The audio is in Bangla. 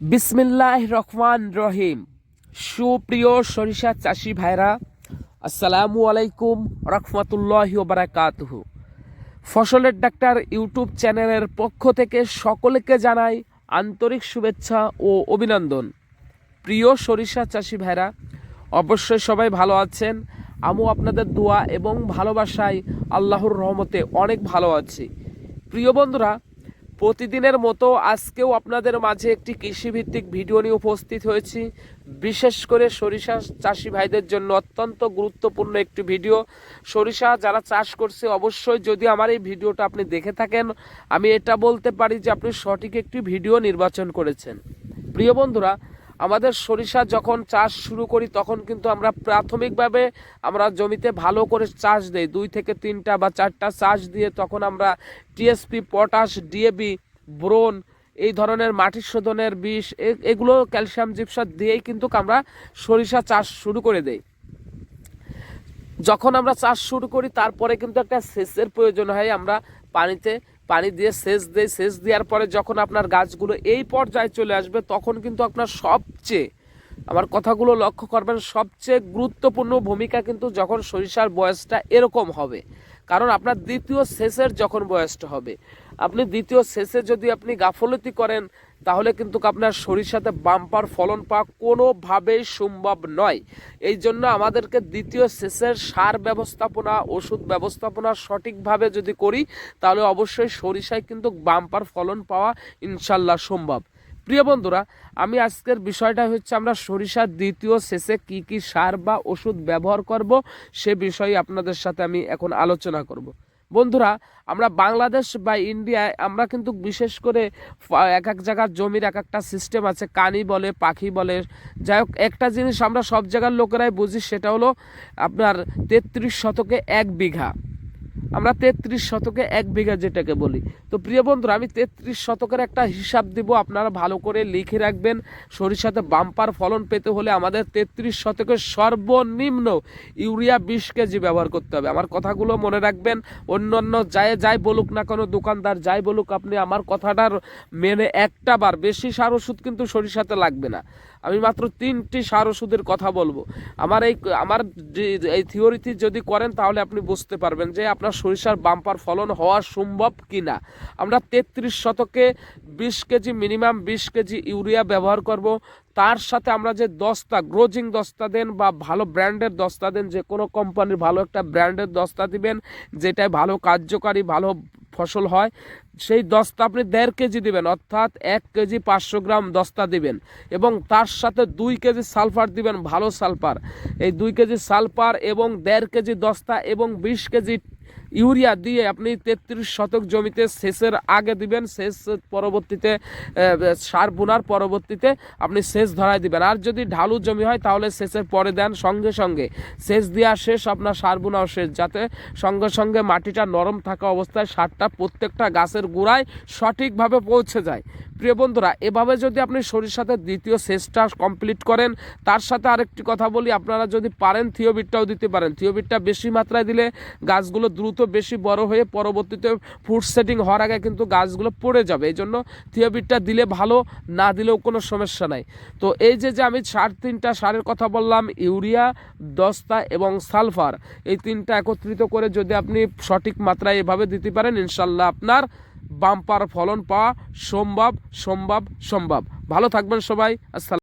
বিসমিল্লাহ রহমান রহিম। সুপ্রিয় সরিষা চাষি ভাইরা, আসসালামু আলাইকুম রহমতুল্লাহ বারাকাতুহ। ফসলের ডাক্তার ইউটিউব চ্যানেলের পক্ষ থেকে সকলকে জানাই আন্তরিক শুভেচ্ছা ও অভিনন্দন। প্রিয় সরিষা চাষি ভাইরা, অবশ্যই সবাই ভালো আছেন। আমিও আপনাদের দোয়া এবং ভালোবাসায় আল্লাহর রহমতে অনেক ভালো আছি। প্রিয় বন্ধুরা প্রতিদিনের মতো আজকেও আপনাদের মাঝে একটি কৃষিভিত্তিক ভিডিও নিয়ে উপস্থিত হয়েছি। বিশেষ করে সরিষা চাষি ভাইদের জন্য অত্যন্ত গুরুত্বপূর্ণ একটি ভিডিও। সরিষা যারা চাষ করছে, অবশ্যই যদি আমার এই ভিডিওটা আপনি দেখে থাকেন, আমি এটা বলতে পারি যে আপনি সঠিক একটি ভিডিও নির্বাচন করেছেন। প্রিয় বন্ধুরা আমাদের সরিষা যখন চাষ শুরু করি, তখন কিন্তু আমরা প্রাথমিকভাবে আমরা জমিতে ভালো করে চাষ দেই। দুই থেকে তিনটা বা চারটা চাষ দিয়ে তখন আমরা টিএসপি পটাশ ডিএবি ব্রোন, এই ধরনের মাটি শোধনের বিষ এগুলো ক্যালসিয়াম জিপসার দিয়েই কিন্তু আমরা সরিষা চাষ শুরু করে দেই। যখন আমরা চাষ শুরু করি, তারপরে কিন্তু একটা সেচের প্রয়োজন হয়। আমরা পানিতে পানি দিয়ে সেচ দিই সেচ দেওয়ার পরে যখন আপনার গাছগুলো এই পর্যায়ে চলে আসবে, তখন কিন্তু আপনার সবচেয়ে, আমার কথাগুলো লক্ষ্য করবেন, সবচেয়ে গুরুত্বপূর্ণ ভূমিকা কিন্তু যখন সরিষার বয়সটা এরকম হবে। কারণ আপনার দ্বিতীয় শেষের যখন বয়সটা হবে, আপনি দ্বিতীয় শেষে যদি আপনি গাফলতি করেন তাহলে কিন্তু আপনার সরিষাতে বাম্পার ফলন পাওয়া কোনোভাবেই সম্ভব নয়। এই জন্য আমাদেরকে দ্বিতীয় সেচের সার ব্যবস্থাপনা, ওষুধ ব্যবস্থাপনা সঠিকভাবে যদি করি, তাহলে অবশ্যই সরিষায় কিন্তু বাম্পার ফলন পাওয়া ইনশাল্লাহ সম্ভব। প্রিয় বন্ধুরা, আমি আজকের বিষয়টা হচ্ছে আমরা সরিষার দ্বিতীয় শেষে কি কি সার বা ওষুধ ব্যবহার করব, সে বিষয়ে আপনাদের সাথে আমি এখন আলোচনা করব। বন্ধুরা, আমরা বাংলাদেশ বা ইন্ডিয়ায় আমরা কিন্তু বিশেষ করে এক এক জায়গার জমির এক একটা সিস্টেম আছে। কানি বলে, পাখি বলে। যাই হোক, একটা জিনিস আমরা সব জায়গার লোকেরাই বুঝি, সেটা হলো আপনার তেত্রিশ শতকে এক বিঘা। আমরা তেত্রিশ শতকে এক বিঘা যেটাকে বলি। তো প্রিয় বন্ধুরা, আমি তেত্রিশ শতকের একটা হিসাব দিব, আপনারা ভালো করে লিখে রাখবেন। সরিষাতে বাম্পার ফলন পেতে হলে আমাদের তেত্রিশ শতকের সর্বনিম্ন ইউরিয়া বিশ কেজি ব্যবহার করতে হবে। আমার কথাগুলো মনে রাখবেন। অন্য অন্য যাই যাই বলুক না কোনো, দোকানদার যাই বলুক, আপনি আমার কথাটার মেনে একটা বার বেশি সার ওষুধ কিন্তু সরিষাতে লাগবে না। আমি মাত্র তিনটি সার ওষুধের কথা বলব। আমার এই আমার এই থিওরিটি যদি করেন, তাহলে আপনি বুঝতে পারবেন যে আপনার সরিষার বাম্পার ফলন হওয়া সম্ভব কি না আমরা তেত্রিশ শতকে বিশ কেজি মিনিমাম বিশ কেজি ইউরিয়া ব্যবহার করব। তার সাথে আমরা যে দস্তা, গ্রোজিং দস্তা দেন বা ভালো ব্র্যান্ডের দস্তা দেন, যে কোনো কোম্পানির ভালো একটা ব্র্যান্ডের দস্তা দিবেন, যেটায় ভালো কার্যকারী, ভালো ফসল হয়, সেই দস্তা আপনি দেড় কেজি দিবেন, অর্থাৎ এক কেজি পাঁচশো গ্রাম দস্তা দিবেন। এবং তার সাথে দুই কেজি সালফার দিবেন, ভালো সালফার। এই দুই কেজি সালফার এবং দেড় কেজি দস্তা এবং বিশ কেজি ইউরিয়া দিয়ে আপনি তেত্রিশ শতক জমিতে সেচের আগে দিবেন, সেচ পরবর্তীতে সার বোনার পরবর্তীতে আপনি সেচ ধরায় দিবেন। আর যদি ঢালু জমি হয়, তাহলে সেচের পরে দেন সঙ্গে সঙ্গে। সেচ দেওয়া শেষ, আপনার সার বোনাও শেষ, যাতে সঙ্গে সঙ্গে মাটিটা নরম থাকা অবস্থায় সারটা প্রত্যেকটা গাছের গোড়ায় সঠিকভাবে পৌঁছে যায়। প্রিয় বন্ধুরা, এভাবে যদি আপনি সরিষাতে দ্বিতীয় সেচটা কমপ্লিট করেন, তার সাথে আরেকটি কথা বলি, আপনারা যদি পারেন, থিওবিটটাও দিতে পারেন। থিওবিটটা বেশি মাত্রায় দিলে গাছগুলো দ্রুত বেশি বড় হয়ে পরবর্তীতে ফুড সেটিং হওয়ার আগে কিন্তু গাছগুলো পড়ে যাবে। এই জন্য থিওবিটটা দিলে ভালো, না দিলেও কোনো সমস্যা নাই। তো এই যে যে আমি সার, তিনটা সারের কথা বললাম, ইউরিয়া, দস্তা এবং সালফার, এই তিনটা একত্রিত করে যদি আপনি সঠিক মাত্রায় এভাবে দিতে পারেন ইনশাল্লাহ আপনার বাম্পার ফলন পাওয়া সম্ভব সম্ভব সম্ভব। ভালো থাকবেন সবাই, আসসালাম।